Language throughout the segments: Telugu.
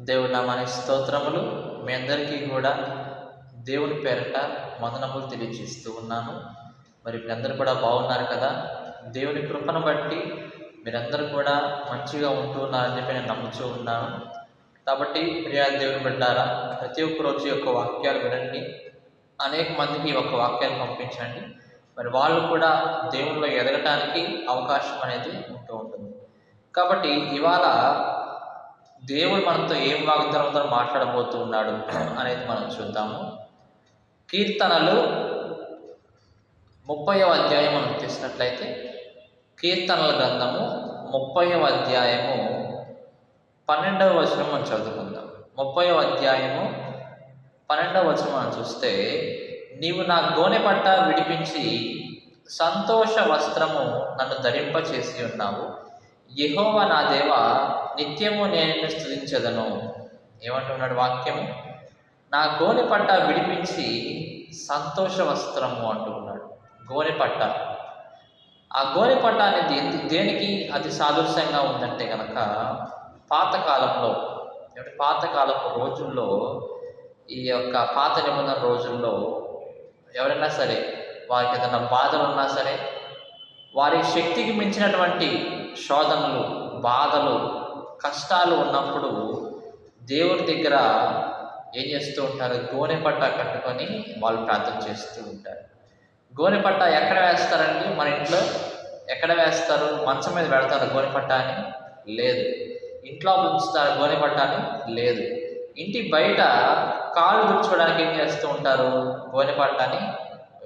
దేవుని నామానికి స్తోత్రములు. మీ అందరికీ కూడా దేవుని పేరట వందనములు తెలియజేస్తూ ఉన్నాను. మరి మీరందరూ కూడా బాగున్నారు కదా? దేవుని కృపను బట్టి మీరందరూ కూడా మంచిగా ఉంటూ ఉన్నారని చెప్పి నేను నమ్ముతూ ఉన్నాను. కాబట్టి ప్రియా దేవుని బిడ్డారా ప్రతి ఒక్క రోజు యొక్క వాక్యాలు వినండి. అనేక మందికి ఈ ఒక్క వాక్యాలు పంపించండి. మరి వాళ్ళు కూడా దేవుల్లో ఎదగటానికి అవకాశం అనేది ఉంటూ ఉంటుంది. కాబట్టి ఇవాళ దేవుడు మనతో ఏం వాగ్దానంతో మాట్లాడబోతూ ఉన్నాడు అనేది మనం చూద్దాము. కీర్తనలు ముప్పైవ అధ్యాయం మనం చూసినట్లయితే కీర్తనల గ్రంథము ముప్పైవ అధ్యాయము పన్నెండవ వచనం మనం చదువుకుందాం. ముప్పైవ అధ్యాయము పన్నెండవ వచనం మనం చూస్తే నీవు నా గోనె పట్ట విడిపించి సంతోష వస్త్రము నన్ను ధరింప చేసి ఉన్నావు. యహోవ నా దేవ నిత్యము నేను స్థుతించదను ఏమంటున్నాడు వాక్యము? నా గోనె పట్ట విడిపించి సంతోష వస్త్రము అంటున్నాడు. గోనె పట్ట. ఆ గోనె పట్ట అనేది దేనికి అది సాదృశ్యంగా ఉందంటే కనుక పాతకాలంలో పాతకాలపు రోజుల్లో ఈ యొక్క పాత నిబంధన రోజుల్లో ఎవరైనా సరే వారికి ఏదైనా బాధలు ఉన్నా సరే వారి శక్తికి మించినటువంటి శోధనలు బాధలు కష్టాలు ఉన్నప్పుడు దేవుని దగ్గర ఏం చేస్తూ ఉంటారు? గోనె పట్ట కట్టుకొని వాళ్ళు ప్రార్థన చేస్తూ ఉంటారు. గోనె పట్ట ఎక్కడ వేస్తారండి? మన ఇంట్లో ఎక్కడ వేస్తారు? మంచం మీద పెడతారు గోనె పట్ట అని? లేదు. ఇంట్లో ఉంచుతారు గోనె పట్ట అని? లేదు. ఇంటి బయట కాళ్ళు తుడుచుకోవడానికి ఏం చేస్తూ ఉంటారు? గోనె పట్టని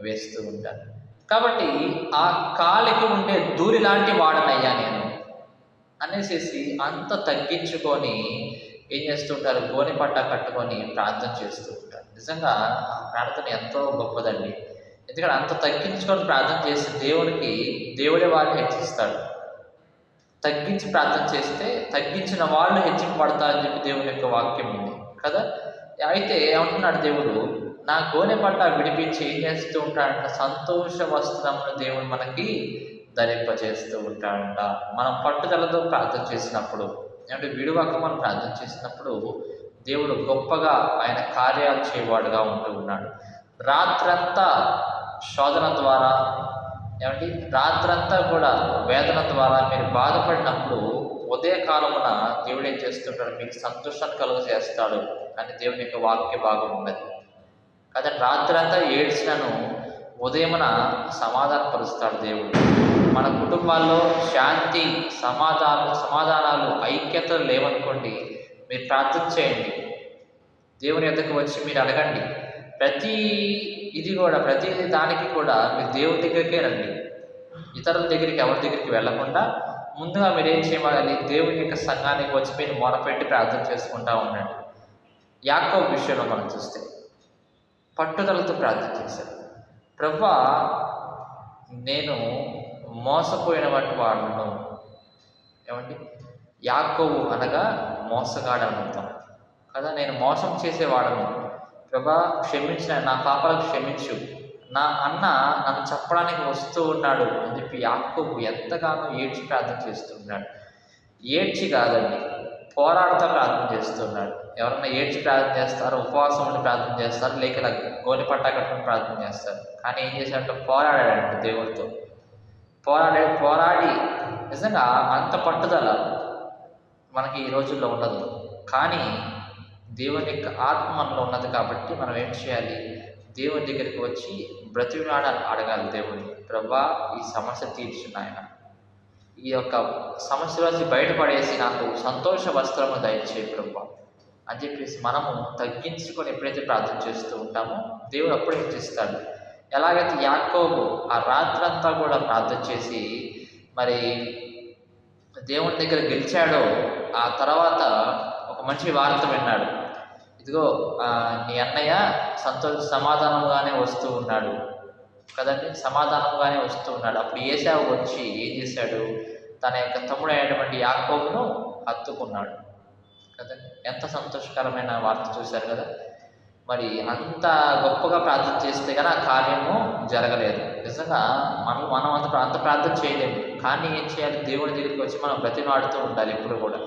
వేస్తూ ఉంటారు. కాబట్టి ఆ కాలికి ఉండే దూరి లాంటి వాడనయ్యా నేను. అనేసేసి అంత తగ్గించుకొని ఏం చేస్తుంటారు? గోని పట్ట కట్టుకొని ప్రార్థన చేస్తూ ఉంటారు. నిజంగా ఆ ప్రార్థన ఎంతో గొప్పదండి. ఎందుకంటే అంత తగ్గించుకొని ప్రార్థన చేస్తే దేవునికి దేవుడే వారిని హెచ్చిస్తాడు తగ్గించి ప్రార్థన చేస్తే తగ్గించిన వాళ్ళు హెచ్చింపబడతారని చెప్పి దేవుని యొక్క వాక్యం ఉంది. కదా? అయితే ఏమంటున్నాడు దేవుడు? నా గోనె పట్ట విడిపించి ఏం చేస్తూ ఉంటాడంట? సంతోష వస్త్రమును దేవుడు మనకి ధరింపజేస్తూ ఉంటాడంట. మనం పట్టుదలతో ప్రార్థన చేసినప్పుడు అంటే విడువక మనం ప్రార్థన చేసినప్పుడు దేవుడు గొప్పగా ఆయన కార్యాలు చేయవాడుగా ఉంటూ ఉన్నాడు. రాత్రంతా శోధన ద్వారా ఏమంటే రాత్రంతా కూడా వేదన ద్వారా మీరు బాధపడినప్పుడు ఉదయకాలమున దేవుడు ఏం చేస్తుంటాడు మీకు సంతోషాన్ని కలుగజేస్తాడు. అని దేవుని యొక్క వాక్య భాగం ఉన్నది. కదా రాత్రంతా ఏడ్చినను ఉదయమున సమాధానపరుస్తాడు దేవుడు. మన కుటుంబాల్లో శాంతి సమాధానం సమాధానాలు ఐక్యతలు లేవనుకోండి మీరు ప్రార్థన చేయండి. దేవుని ఎద్దకు వచ్చి మీరు అడగండి. ప్రతి ఇది కూడా ప్రతి దానికి కూడా మీరు దేవుని దగ్గరికే రండి. ఇతరుల దగ్గరికి ఎవరి దగ్గరికి వెళ్ళకుండా ముందుగా మీరు ఏం చేయాలి దేవుని యొక్క సంఘానికి వచ్చి మీరు మొరపెట్టి ప్రార్థన చేసుకుంటా ఉండండి. యాకో విషయంలో మనం చూస్తే పట్టుదలతో ప్రార్థన చేశారు ప్రభా నేను మోసపోయిన వంటి వాడును. ఏమండి? యాకోవు అనగా మోసగాడని అర్థం కదా నేను మోసం చేసేవాడను. ప్రభా క్షమించిన నా పాపాలకు క్షమించు. నా అన్న నన్ను చెప్పడానికి వస్తూ ఉన్నాడు అని చెప్పి యాకోబు ఎంతగానో ఏడ్చి ప్రార్థన చేస్తున్నాడు ఏడ్చి కాదండి పోరాడుతూ ప్రార్థన చేస్తున్నాడు. ఎవరన్నా ఏడ్చి ప్రార్థన చేస్తారు ఉపవాసం ఉండి ప్రార్థన చేస్తారు లేక ఇలా గోని కట్టుకుని ప్రార్థన చేస్తారు? కానీ ఏం చేశాడంటే పోరాడాడంట దేవుడితో. పోరాడే పోరాడి నిజంగా అంత పట్టుదల మనకి ఈ రోజుల్లో ఉండదు. కానీ దేవుని యొక్క ఆత్మ మనలో ఉన్నది కాబట్టి మనం ఏం చేయాలి? దేవుని దగ్గరికి వచ్చి బ్రతిమాడ అడగాలి దేవుని ప్రభా ఈ సమస్య తీర్చున్నాయన ఈ యొక్క సమస్యలోంచి బయటపడేసి నాకు సంతోష వస్త్రము దయచే ప్రభా అని చెప్పేసి మనము తగ్గించుకొని ఎప్పుడైతే ప్రార్థన చేస్తూ ఉంటామో దేవుడు అప్పుడు హెచ్చిస్తాడు. ఎలాగైతే యాకోబు ఆ రాత్రంతా కూడా ప్రార్థన చేసి మరి దేవుని దగ్గర గెలిచాడో ఆ తర్వాత ఒక మంచి వార్త విన్నాడు. ఇదిగో నీ అన్నయ్య సంతోష సమాధానంగానే వస్తూ ఉన్నాడు. కదండి? సమాధానంగానే వస్తూ ఉన్నాడు. అప్పుడు ఏసావు వచ్చి ఏం చేశాడు? తన యొక్క తమ్ముడు అయినటువంటి యాకోబును హత్తుకున్నాడు. కదండి? ఎంత సంతోషకరమైన వార్త చూశారు కదా? మరి అంత గొప్పగా ప్రార్థన చేస్తే కానీ ఆ కార్యము జరగలేదు. నిజంగా మనం మనం అంత అంత ప్రార్థన చేయలేము. కానీ ఏం చేయాలి? దేవుని దగ్గరికి వచ్చి మనం బ్రతిమాడుతూ ఉండాలి ఎప్పుడు కూడా.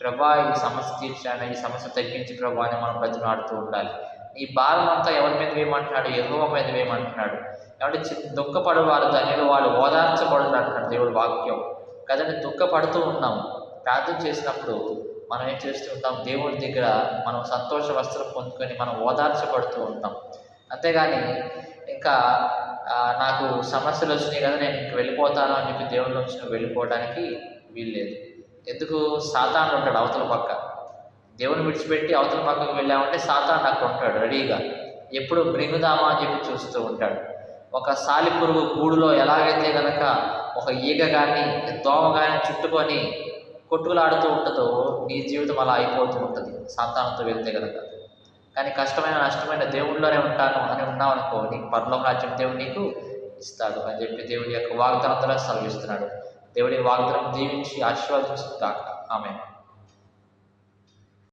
ప్రభా ఈ సమస్య తీర్చాను. ఈ సమస్య తగ్గించి ప్రభా అని మనం బ్రతిమాడుతూ ఉండాలి. ఈ భారం అంతా ఎవరి మీద వేయమంటున్నాడు? ఎగువ మీద వేయమంటున్నాడు. కాబట్టి చి- దుఃఖపడేవారు ధన్యులు వాళ్ళు ఓదార్చబడుతున్నారు అంటున్నాడు దేవుడి వాక్యం. కదండి దుఃఖపడుతూ ఉన్నాం ప్రార్థన చేసినప్పుడు మనం ఏం చేస్తూ ఉంటాం? దేవుడి దగ్గర మనం సంతోష వస్త్రం పొందుకొని మనం ఓదార్చబడుతూ ఉంటాం. అంతేగాని ఇంకా నాకు సమస్యలు వచ్చినాయి కదా నేను ఇంక వెళ్ళిపోతాను అని చెప్పి దేవుడి నుంచి నువ్వు వెళ్ళిపోవడానికి వీల్లేదు. ఎందుకు? సాతాను ఉంటాడు అవతల పక్క. దేవుని విడిచిపెట్టి అవతల పక్కకు వెళ్ళామంటే సాతాను నాకు ఉంటాడు రెడీగా. ఎప్పుడు బ్రింగుదామా అని చెప్పి చూస్తూ ఉంటాడు. ఒక సాలిపురుగు గూడులో ఎలాగైతే గనక ఒక ఈగ కానీ దోమ కానీ చుట్టుకొని కొట్టుకులాడుతూ ఉంటుందో నీ జీవితం అలా అయిపోతూ ఉంటుంది. సంతానంతో వెళ్తే గనక. కానీ కష్టమైన నష్టమైన దేవుళ్ళలోనే ఉంటాను అని ఉన్నావు అనుకో నీకు పరలోక రాజ్యం దేవుడు నీకు ఇస్తాడు. అని చెప్పి దేవుడి యొక్క వాగ్దానంతో సెలవిస్తున్నాడు. దేవుడి వాగ్దానం దీవించి ఆశీర్వదించుగాక. ఆమె